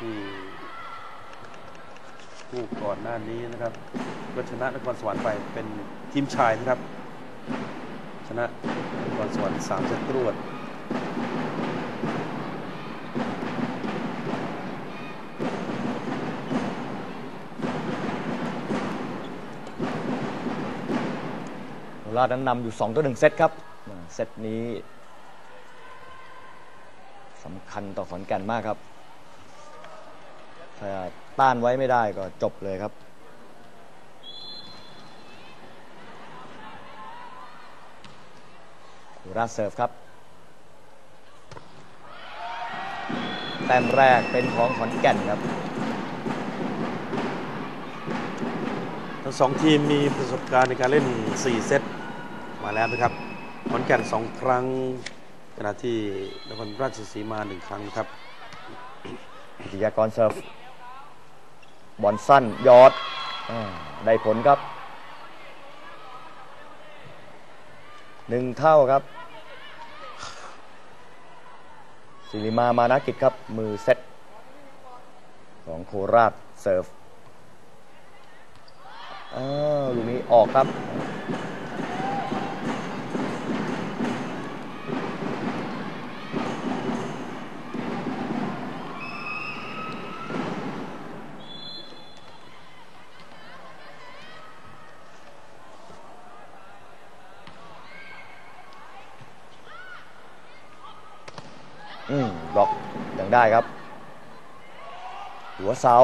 ที่คู่ก่อนหน้านี้นะครับก็ชนะนครสวรรค์ไปเป็นทีมชายนะครับ ชนะนครสวรรค์สามเซตรวดโคราชนั้นนำอยู่ 2 ต่อ 1 เซตครับ เซตนี้สำคัญต่อขอนแก่นมากครับ ถ้าต้านไว้ไม่ได้ก็จบเลยครับโคราชเสิร์ฟครับ แต้มแรกเป็นของขอนแก่นครับ ทั้งสองทีมมีประสบการณ์ในการเล่น 4 เซตมาแล้วนะครับ ขอนแก่น 2 ครั้งขณะที่นครราชสีมา 1 ครั้งครับกิติยากรเซิร์ฟ บอลสั้นยอดอได้ผลครับหนึ่งเท่าครับสิริมามานากิจครับ มือเซตของโคราชเซิร์ฟอ้าวลูกนี้ออกครับ อืมบล็อกยัง ได้ครับ หัวเสา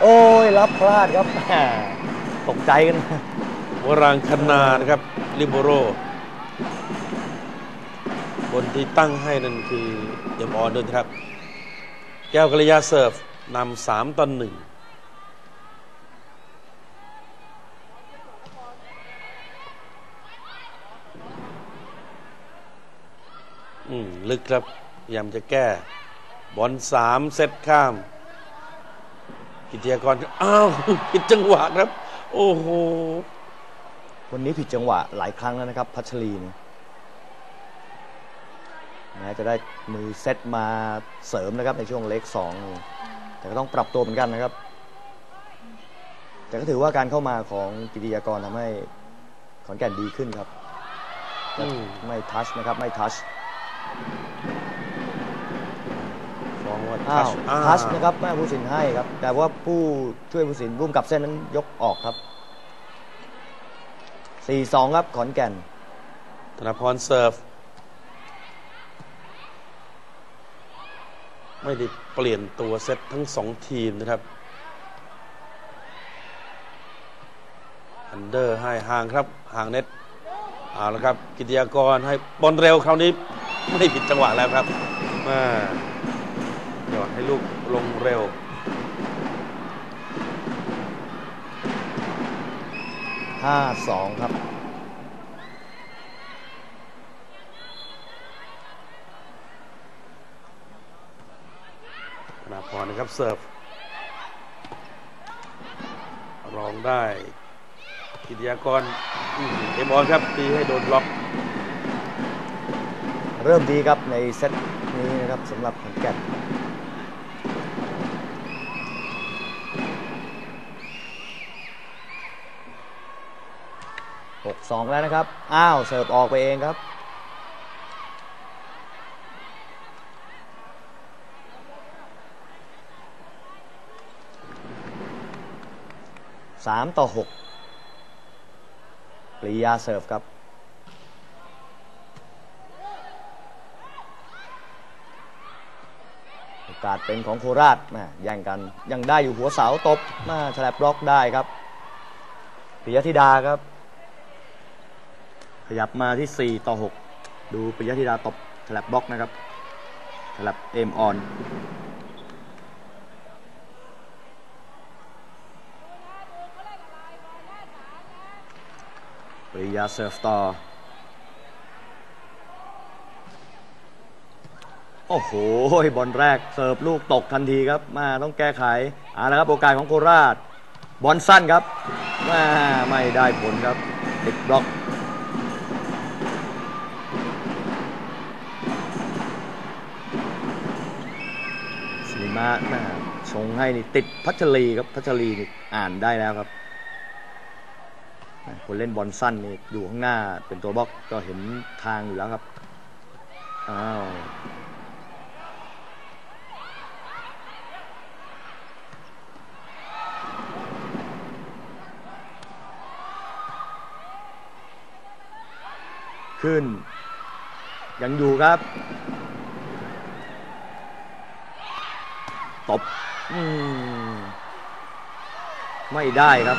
โอ้ย รับพลาดครับตกใจกันวรางคณานะครับลิโบโรบนที่ตั้งให้นั่นคือเอ็มออนด้วยนครับ แก้วกัลยาเซิร์ฟนำสามต่อหนึ่งอืมลึกครับพยายามจะแก้ บอลสามเซตข้าม กิติยากรอ้าวผิดจังหวะครับ โอ้โหวันนี้ผิดจังหวะหลายครั้งแล้วนะครับ พัชรีเนี่ยแม้จะได้มือเซตมาเสริมนะครับในช่วงเล็กสองนี่แต่ก็ต้องปรับตัวเหมือนกันนะครับ แต่ก็ถือว่าการเข้ามาของกิติยากรทำให้ขอนแก่นดีขึ้นครับอืมไม่ทัชนะครับ ไม่ทัชฟ้อง ว่าอ้าวอ่าทัชนะครับแม่ผู้สินให้ครับ แต่ว่าผู้ช่วยผู้สินร่วมกับเส้นนั้นยกออกครับ 4-2 ครับขอนแก่น ธนพรเซิร์ฟ ไม่ได้เปลี่ยนตัวเซตทั้งสองทีมนะครับ อันเดอร์ให้ห่างครับ ห่างเน็ตเอาละครับ กิติยากรให้บอลเร็วคราวนี้ ไม่ผิดจังหวะแล้วครับมาหยอด ให้ลูกลงเร็ว5-2ครับ ธนาพรนะครับ เสิร์ฟ รองได้ กิติยากรอื้อหือเอ็มออนครับ ตีให้โดนบล็อก เริ่มดีครับในเซตนี้นะครับสำหรับขอนแก่น หกสองแล้วนะครับ อ้าว เสิร์ฟออกไปเองครับ สามต่อหกปรียาเสิร์ฟครับ โอกาสเป็นของโคราชแม่ย่งกัน ยังได้อยู่หัวเสาตบมาฉลบบล็อกได้ครับปิยธิดาครับ ขยับมาที่ 4 ต่อ 6 ดูปิยธิดาตบฉลับบล็อกนะครับฉลับเอมออนปริยาเซิร์ฟต่อ โอ้โห บอลแรกเสิร์ฟลูกตกทันทีครับ มาต้องแก้ไขเอาละครับโอกาสของโคราช บอลสั้นครับมาไม่ได้ผลครับ ติดบล็อก สิริมาฮะชงให้นี่ติดพัชรีครับพัชรีนี่อ่านได้แล้วครับคนเล่นบอลสั้นนี่อยู่ข้างหน้าเป็นตัวบล็อกก็เห็นทางอยู่แล้วครับอ้าวขึ้น ยังอยู่ครับ บมไม่ได้ครับ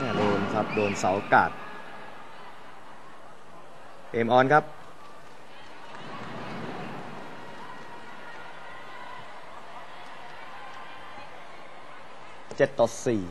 นี่โดนครับ โดนเสากาศเอมออนครับเจ็ดต่อสี่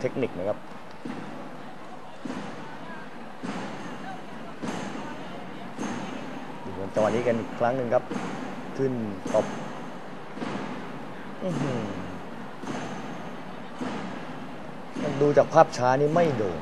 เทคนิคนะครับดูจังหวะนี้กันอีกครั้งหนึ่งครับ ขึ้นตบดูจากภาพช้านี่ไม่โด่ง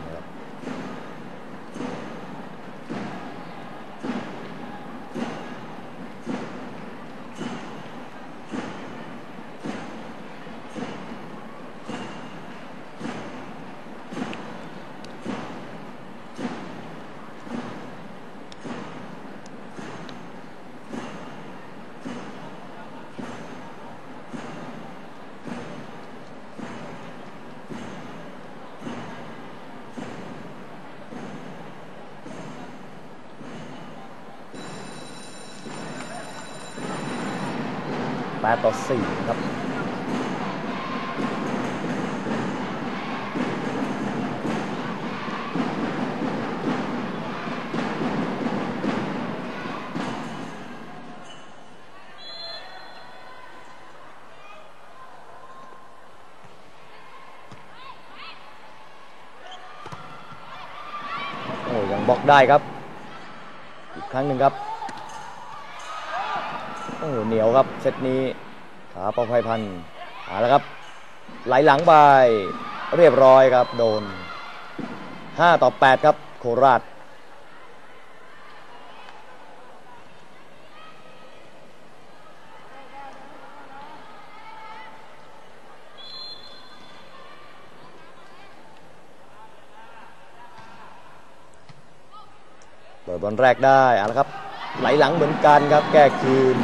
8ต่อสี่ครับได้ครับ อีกครั้งหนึ่งครับ อ้เหนียวครับเซตนี้ขาปอภัยพันธ์เอาละครับ ไหลหลังไปเรียบร้อยครับโดน 5 ต่อ 8 ครับโคราชเปิดบอลแรกได้เอาละครับ ไหลหลังเหมือนกันครับ แก้คืน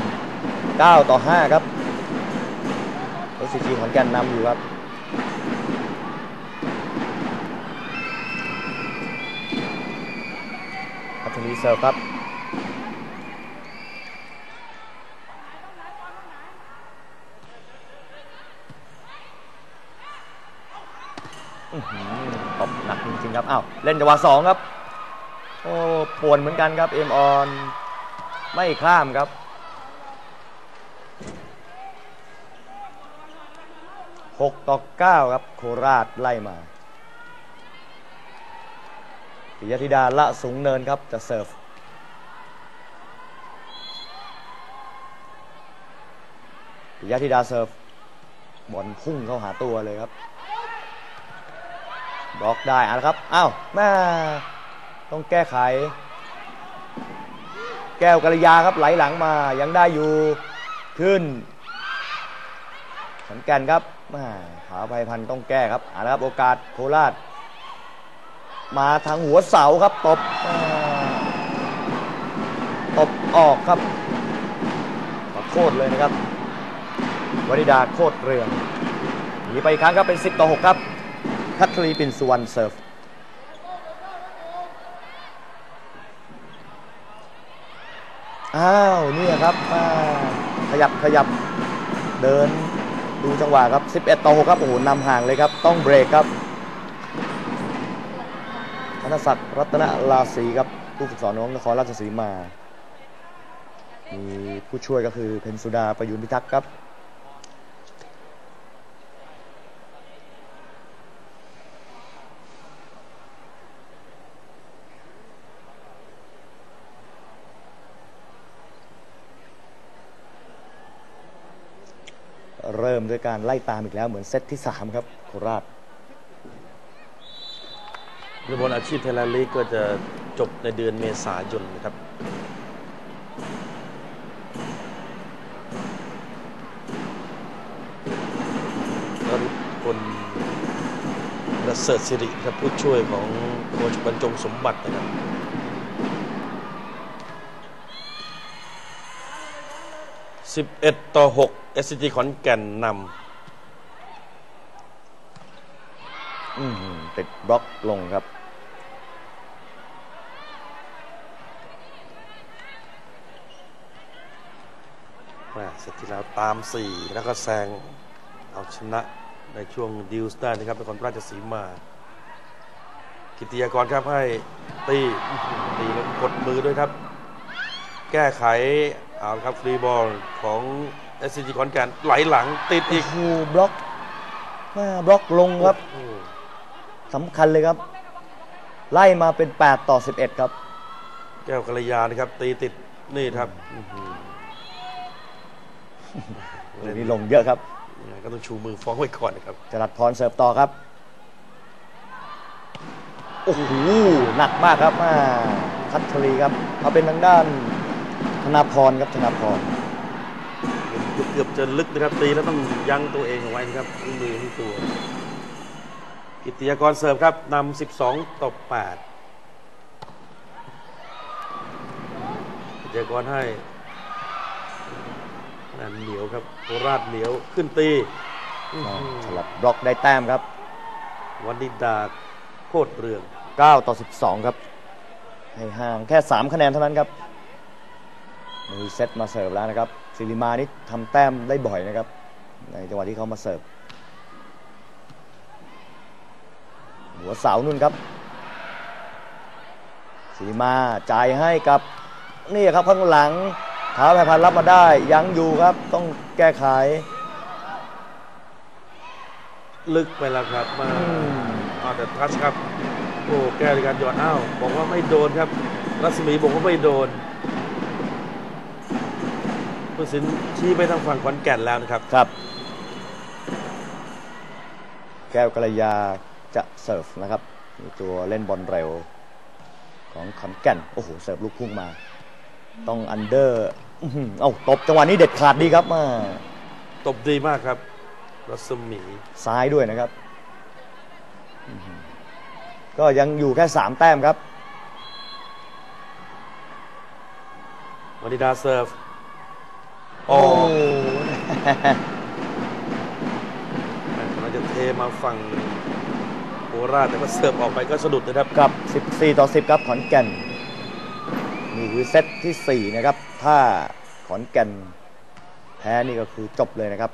9 ต่อ 5 ครับเอสซีจีขอนแก่นนำอยู่ครับพัทลีเซิร์ฟครับตบหนักจริงๆครับอ้าวเล่นจังหวะสองครับ โอ้ปวนเหมือนกันครับ เอ็มออน ไม่ข้ามครับ 6 ต่อ 9 ครับ โคราชไล่มาปิยธิดาละสูงเนินครับ จะเสิร์ฟ ปิยธิดาเสิร์ฟ บอลพุ่งเข้าหาตัวเลยครับ บล็อกได้อะนะครับ อ้าวแม่ต้องแก้ไข แก้วกัลยาครับไหลหลังมา ยังได้อยู่ ขึ้นขอนแก่นครับ ม่ขาภัยพันต้องแก้ครับอานะครับโอกาสโคราช มาทางหัวเสาครับตบตบออกครับขอโทษเลยนะครับวนิดาโคตรเรืองหนีไปอีกครั้งครับเป็น 10 ต่อ 6 ครับคัทรีปินสุวรรณเซิร์ฟอ้าว เนี่ยครับขยับขยับเดิน ดูจังหวะครับ 11ต่อ6ครับโอ้โหนำห่างเลยครับ ต้องเบรกครับธนศักดิ์รัตนราศีครับผู้ฝึกสอนน้องนครราชสีมา มีผู้ช่วยก็คือเพนสุดาประยุนพิทักษ์ครับ เริ่มด้วยการไล่ตามอีกแล้วเหมือนเซตที่ 3 ครับโคราชรือบอลอาชีพไทยแลนด์ลีกก็จะจบในเดือนเมษายนนะครับนรุพลประเสริฐสิริครับผู้ช่วยของโค้ชบรรจงสมบัตินะครับ 11 ต่อ6 SCG ขอนแก่นนอื้อหือติดบล็อกลงครับำแม่เสร็จที่แล้วตาม 4 แล้วก็แซงเอาชนะในช่วงดิวส์ได้นะครับเป็นคนราชสีมา กิติยากรครับให้ตีอื้อหือตีแล้วกดมือด้วยครับ แก้ไข เอาละครับฟรีบอลของ SCG ขอนแก่นไหลหลังติดอีอีกกหูบล็อกแม่บล็อกลงครับโอ้โหสำคัญเลยครับ ไล่มาเป็น 8 ต่อ 11 ครับ แก้วกัลยานะครับ ตีติดนี่ครับอื้อหือเดี๋ยวนี้ลงเยอะครับยังไงก็ต้องชูมือฟ้องไว้ก่อนนะครับ จรัดพรเสิร์ฟต่อครับ โอ้โหหนักมากครับมาคัตชลีครับมาเป็นทางด้าน ธนาพรครับธนาพรเกือบเกือบจะลึกนะครับตีแล้วต้องยั้งตัวเองเอาไว้นะครับทั้งมือทั้งตัวกิตติยากรเสิร์ฟครับนำ12ต่อ8กิตติยากรให้นั่นเหนียวครับโคราชเหนียวขึ้นตีอื้อหือสลับบล็อกได้แต้มครับ วันดิดาโคตรเรือง 9 ต่อ 12 ครับ ให้ห่างแค่ 3 คะแนนเท่านั้นครับ มีเซตมาเสิร์ฟแล้วนะครับศิริมานี่ทำแต้มได้บ่อยนะครับ ในจังหวะที่เขามาเสิร์ฟ หัวเสานุ่นครับศิริมาจ่ายให้กับนี่ครับข้างหลังเท้าแพรพันรับมาได้ยังอยู่ครับ ต้องแก้ไข ลึกไปแล้วครับมาอืมอ้าวแต่ทัชครับ โอ้แก้ในการหยอดอ้าวบอกว่าไม่โดนครับ รัศมีบอกว่าไม่โดน ผู้สินชี้ไปทางฝั่งขอนแก่นแล้วนะครับ ครับ แก้วกัลยาจะเสิร์ฟนะครับมีตัวเล่นบอลเร็ว ของขอนแก่น โอ้โห เสิร์ฟลูกพุ่งมา ต้องอันเดอร์อื้อหือเอ้าตบจังหวะนี้เด็ดขาดดีครับมาตบดีมากครับรัศมีซ้ายด้วยนะครับอื้อหือก็ยังอยู่แค่สามแต้มครับวานิดาเซิร์ฟ โอ้โอ้เราจะเทมาฝั่งโคราชแต่ก็เสิร์ฟออกไปก็สะดุดนะครับ กับ 14 ต่อ 10 ครับขอนแก่น นี่คือเซตที่ 4 นะครับ ถ้าขอนแก่นแพ้นี่ก็คือจบเลยนะครับ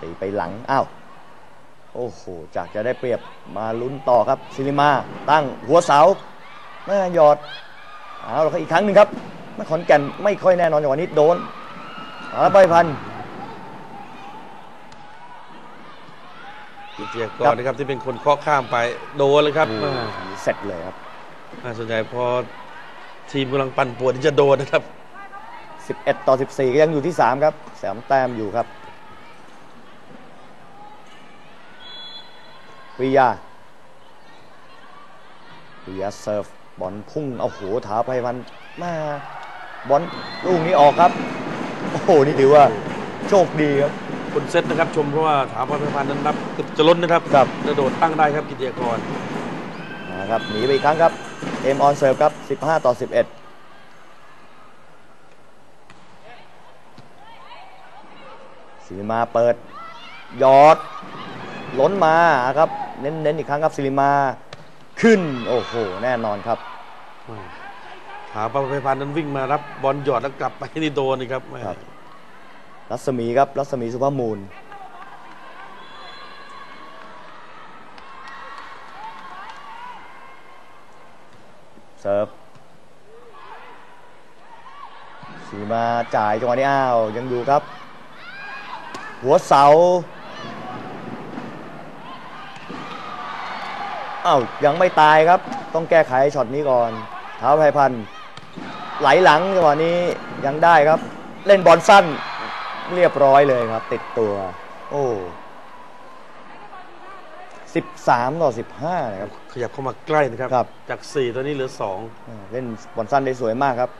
ตีไปหลัง อ้าว โอ้โห จากจะได้เปรียบมาลุ้นต่อครับ ซิลิมา ตั้งหัวเสาแม่หยอด เอาละครับอีกครั้งหนึ่งครับแม่ขอนแก่นไม่ค่อยแน่นอนจังหวะนี้โดนเอาละไปพันกิจยากรนะครับที่เป็นคนเคาะข้ามไปโดนเลยครับโอ้อ่าโหเสร็จเลยครับอ่าส่วนใหญ่พอทีมกำลังปั่นป่วนที่จะโดนนะครับ 11 ต่อ 14 ก็ยังอยู่ที่ 3 ครับแสามแต้มอยู่ครับวิยาวิยาเซิร์ฟ บอลพุ่งเอาโหถาไปพันมาบอลลูกนี้ออกครับ โอ้โหนี่ถือว่าโชคดีครับคนเซตนะครับชมเพราะว่าถามพรพิพันธ์นั้นนับเกือบจะล้นนะครับครับกระโดดตั้งได้ครับกิจยากรนะครับหนีไปอีกครั้งครับเกมออนเซิร์ฟครับ 15 ต่อ 11สิริมาเปิดยอดล้นมาครับ เน้นเน้นอีกครั้งครับสิริมา ขึ้น โอ้โห แน่นอนครับหาปาไพพันธ์นั้นวิ่งมารับบอลหยอดแล้วกลับไปนี่โดนนี่ครับแม่ครับ รัศมีครับ รัศมีสุภาพมูลเสิร์ฟสีมาจ่ายจังหวะนี้อ้าว ยังอยู่ครับ หัวเสา อ้าวยังไม่ตายครับ ต้องแก้ไขช็อตนี้ก่อนเท้าไพพันธ์ไหลหลังจังหวะนี้ยังได้ครับ เล่นบอลสั้นเรียบร้อยเลยครับ ติดตัว โอ้สิบสามต่อสิบห้านะครับ ขยับเข้ามาใกล้นะครับ ครับ จาก4ตอนนี้เหลืออ่าเล่นบอลสั้นได้สวยมากครับ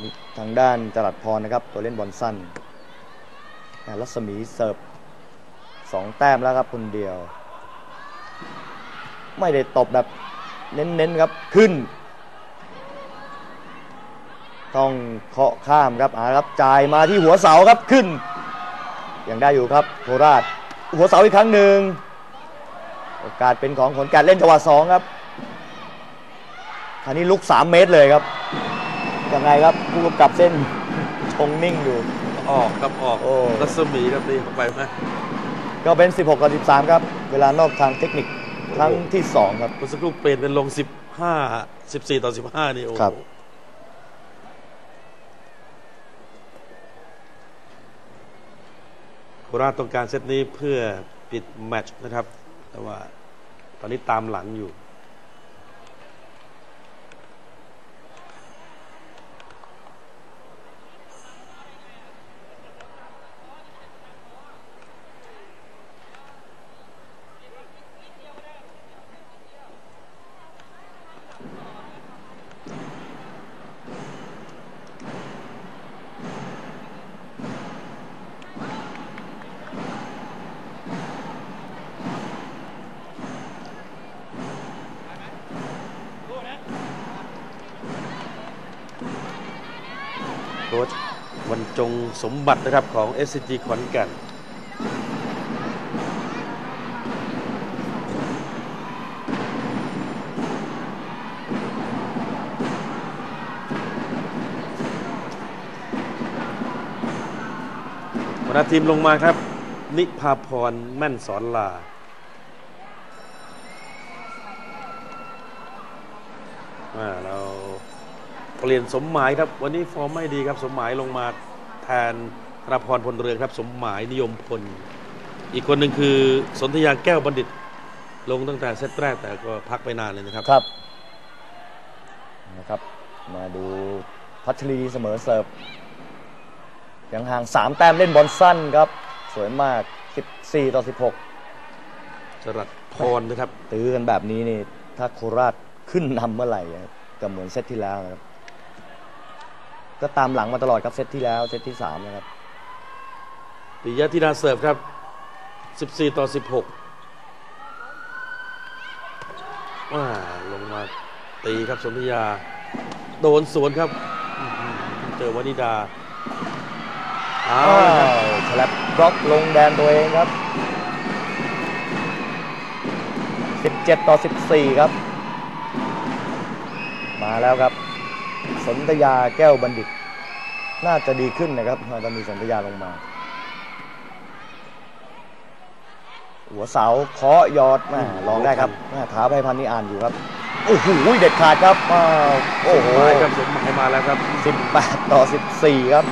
นี่ทางด้านจรัดพรนะครับ ตัวเล่นบอลสั้นอ่ารัศมีเสิร์ฟสองแต้มแล้วครับคนเดียว ไม่ได้ตบแบบเน้นๆครับขึ้น ต้องเคาะข้ามครับอ่าครับจ่ายมาที่หัวเสาครับขึ้นยังได้อยู่ครับโคราช หัวเสาอีกครั้งหนึ่งโอกาสเป็นของขนแการเล่นจังหวะสองครับคราวนี้ลุก 3 เมตรเลยครับยังไงครับผู้กำกับเส้นชงนิ่งอยู่2ออกครับออกโอ้รัศมีครับตีเข้าไปไหมก็เป็น 16กับ13 ครับ เวลานอกทางเทคนิค ครั้งที่2ครับ เมื่อสักครู่เปลี่ยนเป็นลง 15 14 ต่อ 15 นี่โอ้โหครับ โคราชต้องการเซตนี้เพื่อปิดแมตช์นะครับ แต่ว่าตอนนี้ตามหลังอยู่ โค้ชบรรจงสมบัตินะครับของ SCG ขอนแก่นหัวหน้าทีมลงมาครับ นิพาพรแม่นสอนลาอ่าเรา เปลี่ยนสมหมายครับ วันนี้ฟอร์มไม่ดีครับสมหมายลงมาแทนธนพรพลเรือนครับ สมหมายนิยมพล อีกคนหนึ่งคือสนธยาแก้วบัณฑิต ลงตั้งแต่เซตแรกแต่ก็พักไปนานเลยนะครับครับนะครับ มาดูพัชรีเสมอเสิร์ฟยังห่าง 3 แต้มเล่นบอลสั้นครับ สวยมาก 14 ต่อ 16จรัดพรนะครับ ตื้อกันแบบนี้นี่ ถ้าโคราชขึ้นนำเมื่อไหร่อะก็เหมือนเซตที่แล้วนะครับ ก็ตามหลังมาตลอดครับเซตที่แล้วเซตที่3นะครับปิยะธิดาเสิร์ฟครับ 14 ต่อ 16ว้าลงมาตีครับสนธยา โดนสวนครับอื้อหือเจอวานิดาเอาอ้าละครับวฉลับบล็อกลงแดนตัวเองครับ 17 ต่อ 14 ครับ มาแล้วครับ สนธยาแก้วบัณฑิต น่าจะดีขึ้นนะครับตอนมีสนธยาลงมา หัวเสาเคาะยอดแม่ลองได้ครับแม่ท้าไพพันธ์นี่อ่านอยู่ครับโอ้โหเด็ดขาดครับอ้าวโอ้โหสมหมายครับสมหมายมาแล้วครับ18ต่อ 14 ครับ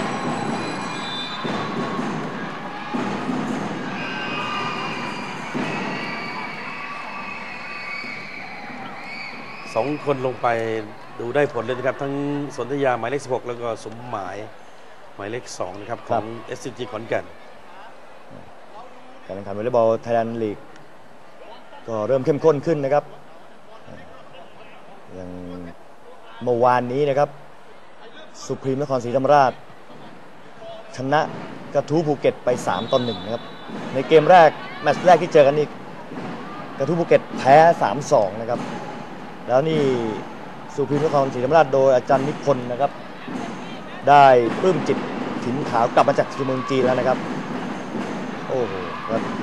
สองคนลงไป ดูได้ผลเลยนะครับ ทั้งสนธยาหมายเลข 16 แล้วก็สมหมายหมายเลข 2 นะครับ ของ SCG ขอนแก่น การแข่งขันวอลเลย์บอลไทยแลนด์ลีกก็เริ่มเข้มข้นขึ้นนะครับอย่างเมื่อวานนี้นะครับ สุพรีมนครศรีธรรมราช ชนะกระทู้ภูเก็ตไป 3ต่อ1นะครับ ในเกมแรก แมตช์แรกที่เจอกันนี่กระทู้ภูเก็ตแพ้ 3-2 นะครับ แล้วนี่ สุพรีมนครศรีธรรมราชโดยอาจารย์นิพนธ์นะครับ ได้ปลื้มจิตถิ่นขาวกลับมาจากเมืองจีนแล้วนะครับ โอ้โห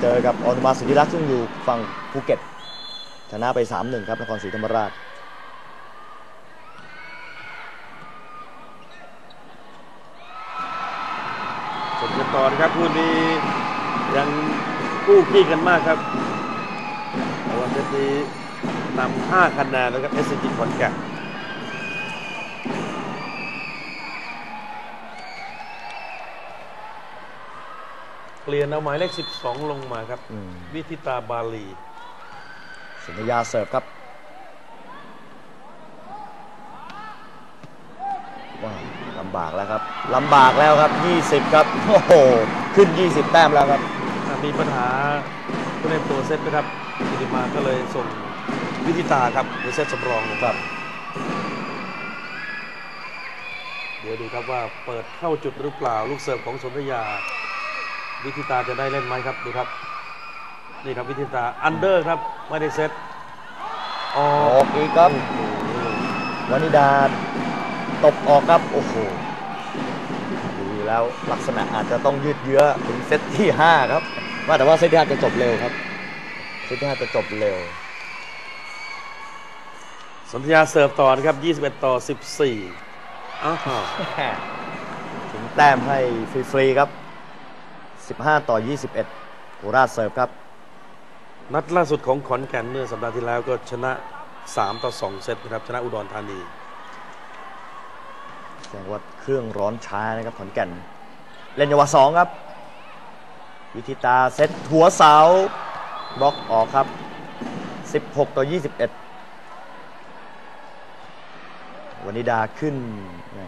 เจอกับอนุมาสิทธิรักษ์ซึ่งอยู่ฝั่งภูเก็ตชนะไป 3-1 ครับนครศรีธรรมราชชมกันต่อนะครับคู่นี้ยังกู้ขี้กันมากครับแต่ว่าเซตนี้นำ5คะแนนนะครับ s อ g ขอนแก่น เปลี่ยนเอาหมายเลข 12 ลงมาครับ อืม วิธิตาบาลีสัญญาเสิร์ฟครับว้าวลำบากแล้วครับลำบากแล้วครับ 20 ครับโอ้โหขึ้น 20 แต้มแล้วครับมีปัญหาผู้เล่นตัวเซตนะครับกิติมาก็เลยส่งวิธิตาครับในเซตสำรองลงครับ เดี๋ยวดูครับว่าเปิดเข้าจุดหรือเปล่า ลูกเสิร์ฟของสนธยา วิธิตาจะได้เล่นไหมครับดูครับ นี่ครับวิธิตาอันเดอร์ครับไม่ได้เซตออออกอีกครับโอ้โหวานิดาตบออกครับ โอ้โหดูแล้วลักษณะอาจจะต้องยืดเยื้อถึงเซตที่ 5 ครับว่าแต่ว่าเซตที่5จะจบเร็วครับเซตที่5จะจบเร็วสนธยาเสิร์ฟต่อนะครับ 21 ต่อ 14อ้าวถึงแต้มให้ฟรีๆครับ 15 ต่อ 21โคราชเสิร์ฟครับ นัดล่าสุดของขอนแก่นเมื่อสัปดาห์ที่แล้วก็ชนะ 3 ต่อ 2 เซตนะครับ ชนะอุดรธานีแสดงว่าเครื่องร้อนช้านะครับขอนแก่น เล่นจังหวะสองครับ วิธิตาเซตหัวเสาบล็อกออกครับ 16 ต่อ 21วานิดาขึ้นแหม่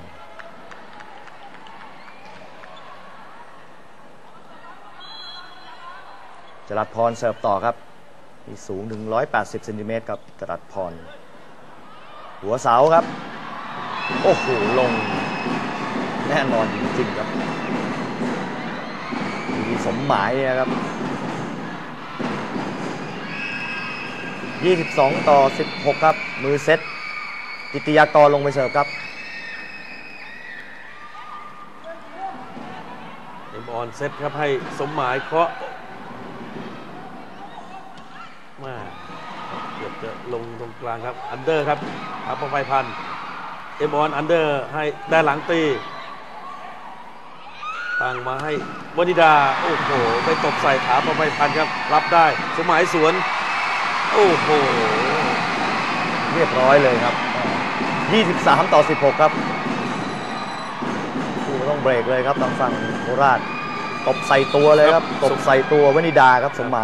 จรัดพรเสิร์ฟต่อครับมีสูงถึง 180เซนติเมตรครับจรัดพร หัวเสาครับ โอ้โห ลง แน่นอนจริงๆครับ มีสมหมายนะครับ22 ต่อ 16 ครับ มือเซตกิติยากรลงไปเสิร์ฟครับเอ็มออนเซตครับให้สมหมายเคาะมาเกือบจะลงต รงกลางครับอันเดอร์ครับอาปไฟพันธ์เอ็มออนอันเดอร์ให้ได้หลังตีตั้งมาให้วนิดา โอ้โห ไปตบใส่ขาประไฟพันธ์ครับ รับได้ สมหมายสวน โอ้โห เรียบร้อยเลยครับ 23 ต่อ 16 ครับคู่ต้องเบรกเลยครับทางฝั่งโคราช ตบใส่ตัวเลยครับครับตบใส่ตัววนิดาครับสมห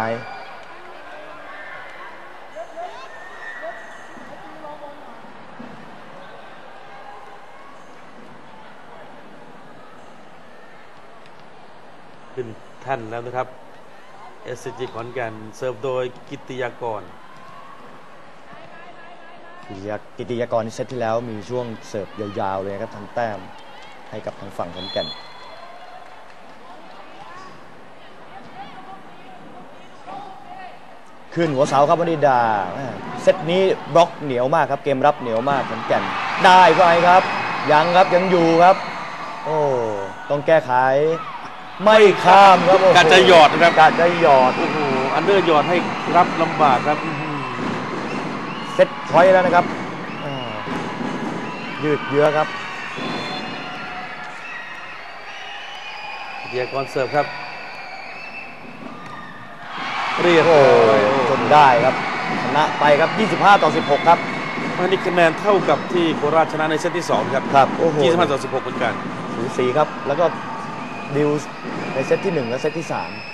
ท่านแล้วนะครับ SCG ขอนแก่นเสิร์ฟโดยกิติยากร กิติยากิติยากรที่เซตที่แล้วมีช่วงเสิร์ฟยาวๆเลยครับทำแต้มให้กับทางฝั่งขอนแก่นขึ้นหัวเสาครับวนิดาเซตนี้บล็อกเหนียวมากครับ เกมรับเหนียวมากขอนแก่น ได้ไปครับ ยังครับยังอยู่ครับ โอ้ต้องแก้ไข ไม่ข้ามครับโโกะจะหยอดนะครับกะจะหยอด โอ้โหอันเดอร์หยอดให้รับลำบากครับอื้อหือเซตพอยต์แล้วนะครับอ่ายืดเยื้อครับกิตติยากรเสิร์ฟครับเรียบโอ้ร้อยยจนได้ครับชนะไปครับ 25 ต่อ 16 ครับ อันนี้คะแนนเท่ากับที่โคราชชนะในเซตที่2ครับครับโอ้โห 25ต่อ16เหมือนกัน สูสีครับ แล้วก็ ดิวในเซตที่ 1 และเซตที่ 3